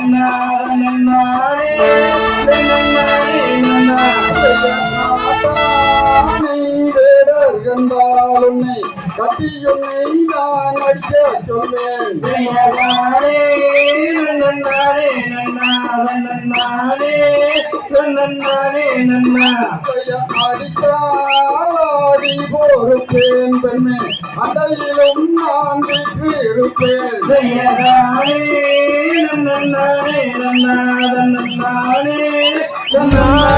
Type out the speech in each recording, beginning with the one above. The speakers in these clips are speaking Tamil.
Thank you. கண்டாலுன்னை கட்டியுன்னை நான் அடிக்க சொல்வேன். அடிக்காடி போருப்பேன் பெண்ணே அதையிலும் நான் வெற்றி இருப்பேன். எடுக்கும்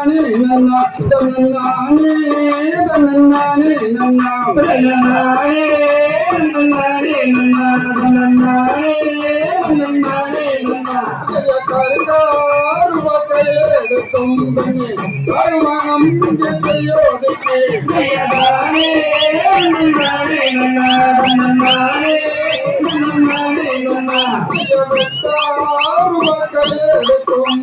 பெண்ணே ஏதோ நான் செய்யோ அதுக்கே ஜயதானே தன்னன்னானே நன்னா தன்னன்னானே தன்னன்னானே நன்னா ஜய கருதாருவ கையில எடுக்கும் பெண்ணே வருமானம் செய்யோ அதுக்கே ஜய வெட்டாருவ கையில எடுக்கும்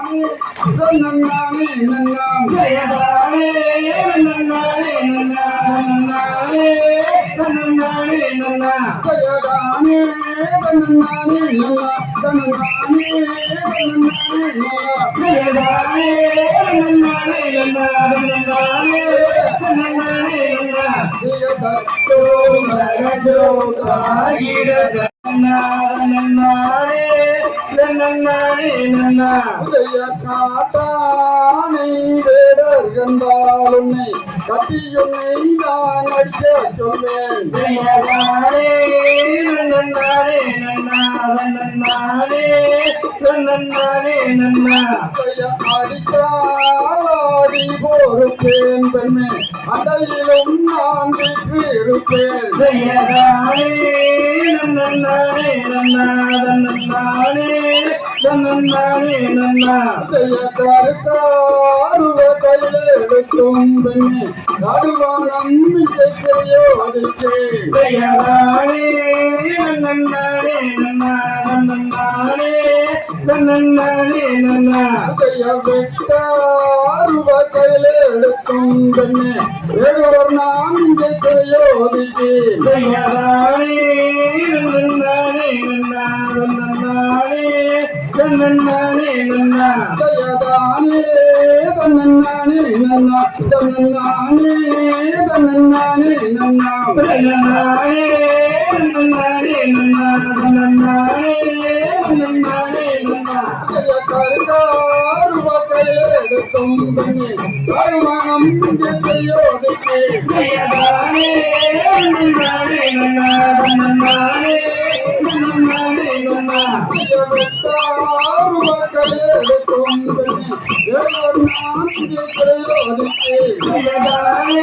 నన్నానే నన్నా జయగానే నన్నానే నన్నా నన్నానే నన్నానే నన్నా జయగానే నన్నానే నన్నా கண்டாலுன்னை கட்டியுன்னை நான் அடிக்க சொல்வேன். அடிக்காடி போருப்பேன் பெண்ணே அதையிலும் நான் வெற்றி இருப்பேன் செய்ய கருத்தாருவ கையில் எடுக்கும் பெண்ணே நடுவானம் செய்யோ அதுக்கே செய்ய வெட்டாருவ கையில் எடுக்கும் பெண்ணே வேறொரு நாம் இங்கே அதுக்கே ஜயதானே నన్నానే నన్నా నన్నానే నన్నానే నన్నా నన్నానే నన్నానే నన్నా నన్నానే నన్నానే నన్నా. కరుకారు వకలే దొంగనే కరుమణం జయయోదికే దయదానే నన్నానే నన్నా నన్నానే నన్నానే నన్నా. కరుకారు వకలే நாம் செய்யோ அதுக்கே ஜயதானே